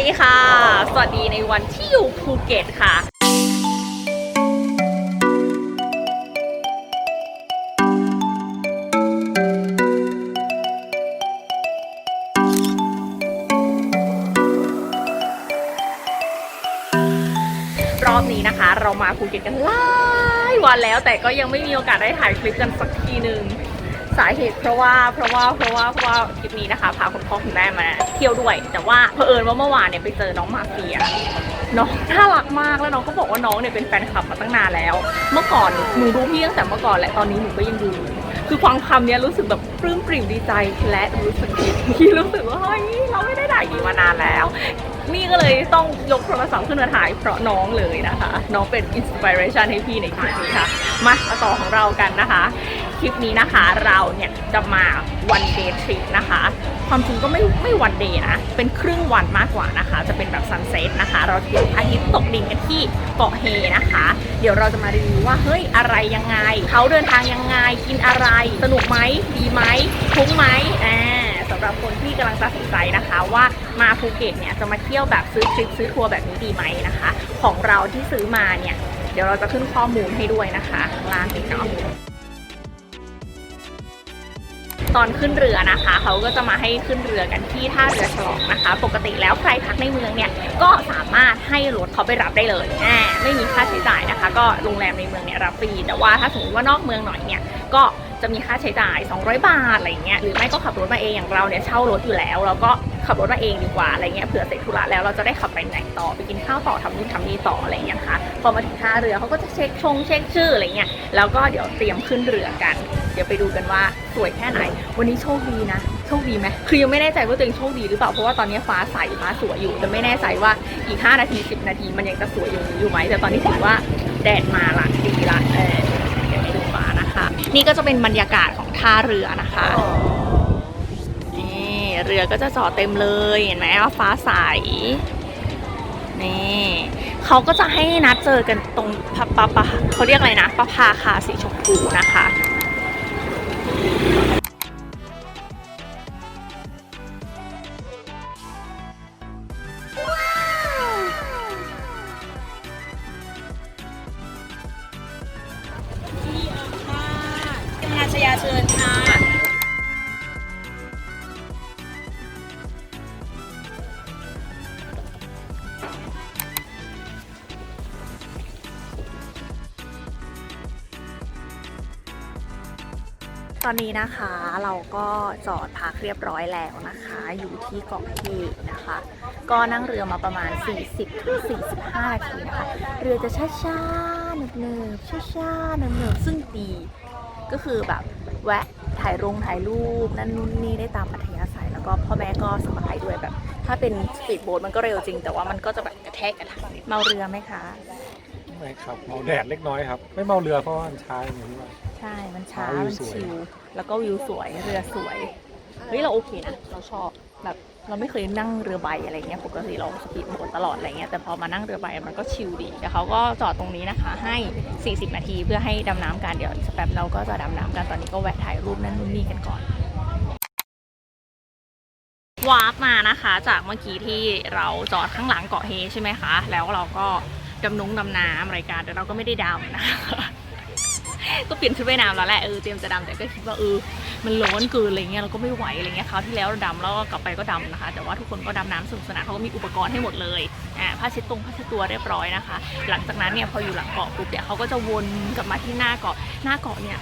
ดีค่ะ สวัสดีในวันที่อยู่ภูเก็ตค่ะรอบนี้นะคะ เรามาภูเก็ตกันหลายวันแล้วแต่ก็ยังไม่มีโอกาสได้ถ่ายคลิปกันสักทีหนึ่ง สาเหตุเพราะว่าเพราะว่าเพราะว่าเพราะว่าคลิปนี้นะคะพาคุณพ่อคุณแม่มาเที่ยวด้วย แต่ว่าเผอิญว่าเมื่อวานเนี่ยไปเจอน้องมาเฟียน้องน่ารักมากแล้วน้องก็บอกว่าน้องเนี่ยเป็นแฟนคลับมาตั้งนานแล้ว เมื่อก่อนหนูดูพี่ตั้งแต่เมื่อก่อนแหละตอนนี้หนูก็ยังดูคือฟังคำเนี้ยรู้สึกแบบปลื้มปริ่มดีใจและรู้สึกผิดที่รู้สึกว่าเฮ้ยเราไม่ได้ด่ายีมานานแล้ว นี่ก็เลยต้องยกโทรศัพท์ขึ้นมาถ่ายเพราะน้องเลยนะคะ น้องเป็นอินสปิเรชันให้พี่ในคลิปนี้ค่ะมาาต่อของเรากันนะคะ คลิปนี้นะคะเราเนี่ยจะมาวันเดย์ทริปนะคะ ความจริงก็ไม่ไม่วันเดย์นะ เป็นครึ่งวันมากกว่านะคะ จะเป็นแบบซันเซ็ตนะคะ เราจะดูพระอาทิตย์ตกดินกันที่เกาะเฮนะคะ เดี๋ยวเราจะมารีวิวว่าเฮ้ยอะไรยังไง เขาเดินทางยังไงกินอะไร สนุกไหมดีไหมคุ้มไหมอ่า หรับคนที่กำลังตัดสินใจนะคะ ว่ามาภูเก็ตเนี่ยจะมาเที่ยวแบบซื้อทริปซื้อทัวร์แบบนี้ดีไหมนะคะ ของเราที่ซื้อมาเนี่ย เดี๋ยวเราจะขึ้นข้อมูลให้ด้วยนะคะข้างล่างนี้เนาะตอนขึ้นเรือนะคะ เขาก็จะมาให้ขึ้นเรือกันที่ท่าเรือฉลองนะคะ ปกติแล้วใครพักในเมืองเนี่ยก็สามารถให้รถเขาไปรับได้เลยอ่าไม่มีค่าใช้จ่ายนะคะ ก็โรงแรมในเมืองเนี่ยรับฟรีแต่ว่าถ้าสมมติว่านอกเมืองหน่อยเนี่ยก็ จะมีค่าใช้จ่าย 200 บาทอะไรเงี้ยหรือไม่ก็ขับรถมาเองอย่างเราเนี่ยเช่ารถอยู่แล้วเราก็ขับรถมาเองดีกว่าอะไรเงี้ยเผื่อเสร็จธุระแล้วเราจะได้ขับไปไหนต่อไปกินข้าวต่อทำนู่นทำนี่ต่ออะไรเงี้ยค่ะพอมาถึงท่าเรือเขาก็จะเช็คชงเช็คชื่ออะไรเงี้ยแล้วก็เดี๋ยวเตรียมขึ้นเรือกัน เดี๋ยวไปดูกันว่าสวยแค่ไหน วันนี้โชคดีนะโชคดีไหมคือยังไม่แน่ใจว่าตัวเองโชคดีหรือเปล่าเพราะว่าตอนนี้ฟ้าใสฟ้าสวยอยู่แต่ไม่แน่ใจว่าอีก 5 นาที 10 นาทีมันยังจะสวยอย่างนี้อยู่ไหมแต่ตอนนี้ถือว่าแดดมาละดีละเออเดี๋ยวไปดูฟ้า นี่ก็จะเป็นบรรยากาศของท่าเรือนะคะนี่เรือก็จะจอดเต็มเลยเห็นไหมว่าฟ้าใสนี่เขาก็จะให้นัดเจอกันตรงปะปะเขาเรียกอะไรนะประพาคาสีชมพูนะคะ อนนี้นะคะเราก็จอดพักเรียบร้อยแล้วนะคะ อยู่ที่เกาะเทกนะคะ ก็นั่งเรือมาประมาณ 40ถึง45นาทีนะคะ เรือจะช้าๆเนิบๆช้าๆเนิบๆซึ่งดีก็คือแบบแวะถ่ายรงถ่ายรูปนั่นนู่นนี่ได้ตามอัธยาศัย แล้วก็พ่อแม่ก็สบายด้วยแบบ ถ้าเป็นสปีดโบ๊ทมันก็เร็วจริง แต่ว่ามันก็จะแบบกระแทกกระทันเมาเรือไหมคะ ไม่ครับเมาแดดเล็กน้อยครับ ไม่เมาเรือเพราะว่ามันช้าอย่างที่ว่า ใช่ มันช้า วิวมันสวย ชิล แล้วก็วิวสวย เรือสวย เฮ้ย เราโอเคนะ เราชอบ แบบเราไม่เคยนั่งเรือใบอะไรเงี้ย ปกติเราสปีดโบ๊ทตลอดอะไรเงี้ย แต่พอมานั่งเรือใบมันก็ชิลดีแต่เขาก็จอดตรงนี้นะคะ ให้ 40 นาทีเพื่อให้ดำน้ำกัน เดี๋ยวอีกสักแป๊บเราก็จะดำน้ำกัน ตอนนี้ก็แวะถ่ายรูปนั่นนู่นนี่กันก่อน วาร์ปมานะคะ จากเมื่อกี้ที่เราจอดข้างหลังเกาะเฮใช่ไหมคะ แล้วเราก็ ดำนุ้งดำน้ำรายการแต่เราก็ไม่ได้ดำนะคะก็เปลี่ยนชุดว่ายน้ำแล้วแหละเออเตรียมจะดำแต่ก็คิดว่าเออมันร้อนเกินอะไรเงี้ยเราก็ไม่ไหวอะไรเงี้ยคราวที่แล้วเราดำแล้วก็กลับไปก็ดำนะคะ แต่ว่าทุกคนก็ดำน้ำสนุกสนานเขาก็มีอุปกรณ์ให้หมดเลยอ่าผ้าเช็ดตรงผ้าเช็ดตัวเรียบร้อยนะคะ หลังจากนั้นเนี่ยพออยู่หลังเกาะปุ๊บเนี่ยเขาก็จะวนกลับมาที่หน้าเกาะหน้าเกาะเนี่ย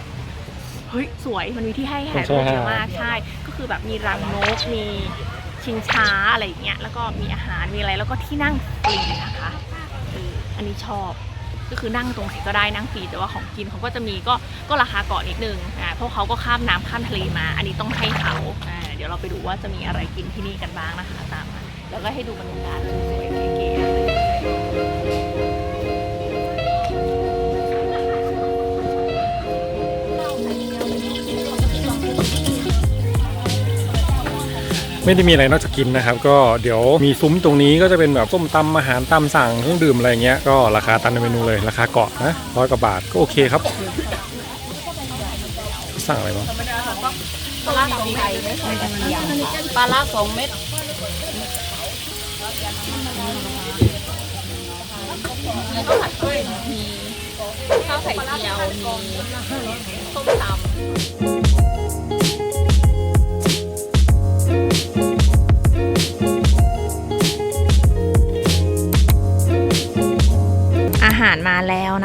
เฮ้ยสวยมันมีที่ให้ถ่ายรูปเยอะมากใช่ ก็คือแบบมีรังนกมีชิงช้าอะไรอย่างเงี้ยแล้วก็มีอาหารมีอะไรแล้วก็ที่นั่งฟรีนะคะเอันนี้ชอบ ก็คือนั่งตรงไหนก็ได้นั่งฟรีแต่ว่าของกินเขาก็จะมีก็ก็ราคาเกาะนิดนึงอ่าเพราะเขาก็ข้ามน้ำข้ามทะเลมา อันนี้ต้องให้เขาอ่าเดี๋ยวเราไปดูว่าจะมีอะไรกินที่นี่กันบ้างนะคะตามมาแล้วก็ให้ดูบรรยากาศสวย ไม่ได้มีอะไรนอกจากกินนะครับ ก็เดี๋ยวมีซุ้มตรงนี้ก็จะเป็นแบบส้มตำอาหารตามสั่งเครื่องดื่มอะไรเงี้ยก็ราคาตามในเมนูเลยราคาเกาะนะร้อยกว่าบาทก็โอเคครับ สั่งอะไรบ้างปลาร้าสองเม็ดปลาร้าสองเม็ดมีข้าวผัดกล้วยมีข้าวไข่เจียวมีส้มตำ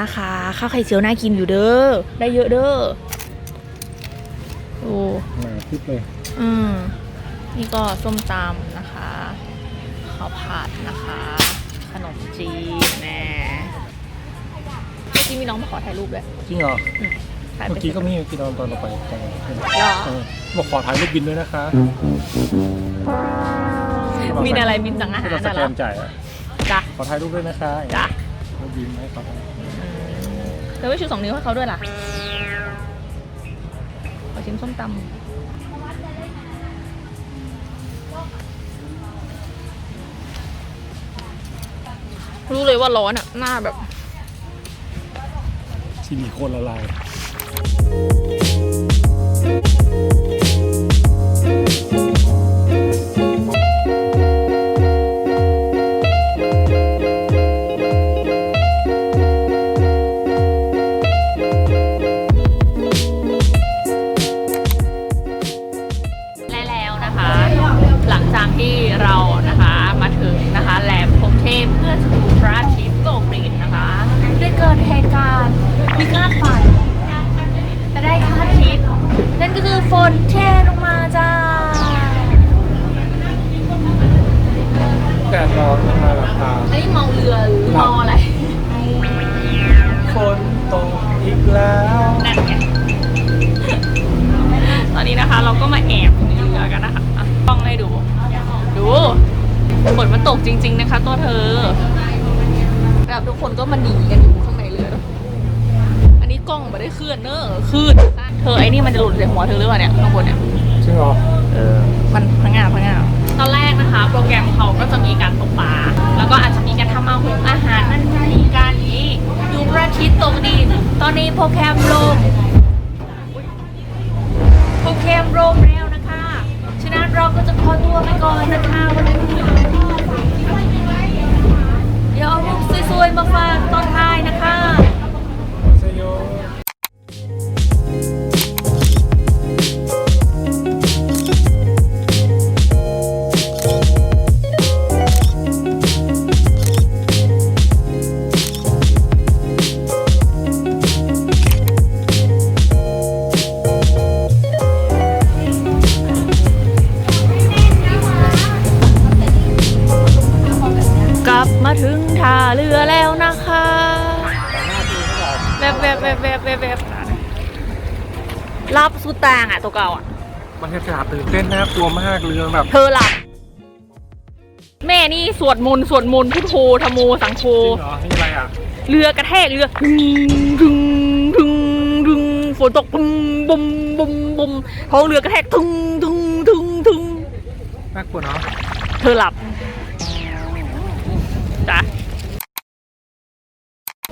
นะคะข้าวไข่เจียวน่ากินอยู่เด้อได้เยอะเด้อโอ้มาคิดเลยอืมนี่ก็ส้มตำนะคะข้าวผัดนะคะ ขนมจีนแน่เมื่อกี้มีน้องมาขอถ่ายรูปด้วยจริงเหรอถ่ายเมื่ไปอกี้ก็มีกินตอนตอนเราไปจังหวัดเชียงใหม่เหรอเออบอกขอถ่ายรูปบินด้วยนะคะมินอะไรมินสั่งอาหารเราสน่ะแกเหรอนจ่ายอะจ้ะขอถ่ายรูปด้วยนะคะจ้ะรูปบินให้เขาอืมเธอไม่ชูสองนิ้วให้เขาด้วยล่ะขอชิมส้มตำรู้เลยว่าร้อนอะหน้าแบบซิลิโคนละลาย ฝนเทลงมาจ้าแดดร้อนมาหลับตาอันนี้เมาเรือหรือเมาอะไรฝนตกอีกแล้วนั่นไงตอนนี้นะคะเราก็มาแอบอยู่ในเรือกันนะคะอะต้องให้ดู ดูฝนมันตกจริง ๆ นะคะ ตัวเธอแบบทุกคนก็มาหนีกันอยู่ข้างในเรืออันนี้กล้องไม่ได้เคลื่อนเนอะคลื่น เธอไอ้นี่มันจะหลุดใส่หัวเธอหรือเปล่าเนี่ยข้างบนเนี่ยจริงเหรอเออมันพังงาพังงาตอนแรกนะคะ โปรแกรมเขาก็จะมีการตกปลาแล้วก็อาจจะมีการทำอาหงอาหารนั่นนี่การนี้ดูพระอาทิตย์ตกดินตอนนี้โปรแกรมลงโปรแกรมลงแล้วนะคะ ฉะนั้นเราก็จะขอตัวไปก่อนนะคะวันนี้ แบบแบบแบบแบบแบบแบบรับสุดตางอะตัวเก่าอะ บรรยากาศตื่นเต้นน่ากลัวมากเรือแบบเธอหลับ แม่นี่สวดมนต์สวดมนต์พุทโธธรรมโมสังโฆ จริงเหรอนี่อะไรอะเรือกระแทกเรือดึงดึงดึงดึงฝนตกบุ้มบุ้มบุ้มบุ้มท้องเรือกระแทกทึงทึงทึงทึงน่ากลัวเนาะเธอหลับจ้ะ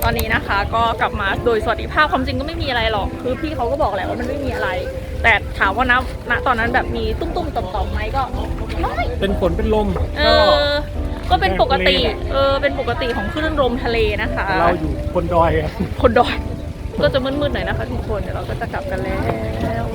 ตอนนี้นะคะก็กลับมาโดยสวัสดิภาพความจริงก็ไม่มีอะไรหรอก คือพี่เขาก็บอกแหละว่ามันไม่มีอะไร แต่ถามว่าณณตอนนั้นแบบมีตุ้มตุ้มๆต่อมๆไหมก็ไม่เป็นฝนเป็นลมเออ ก็เป็นปกติ เออเป็นปกติของคลื่นลมทะเลนะคะ เราอยู่บนดอยอะคนดอย ก็จะมืดๆหน่อยนะคะทุกคนเดี๋ยวเราก็จะกลับกันแล้ว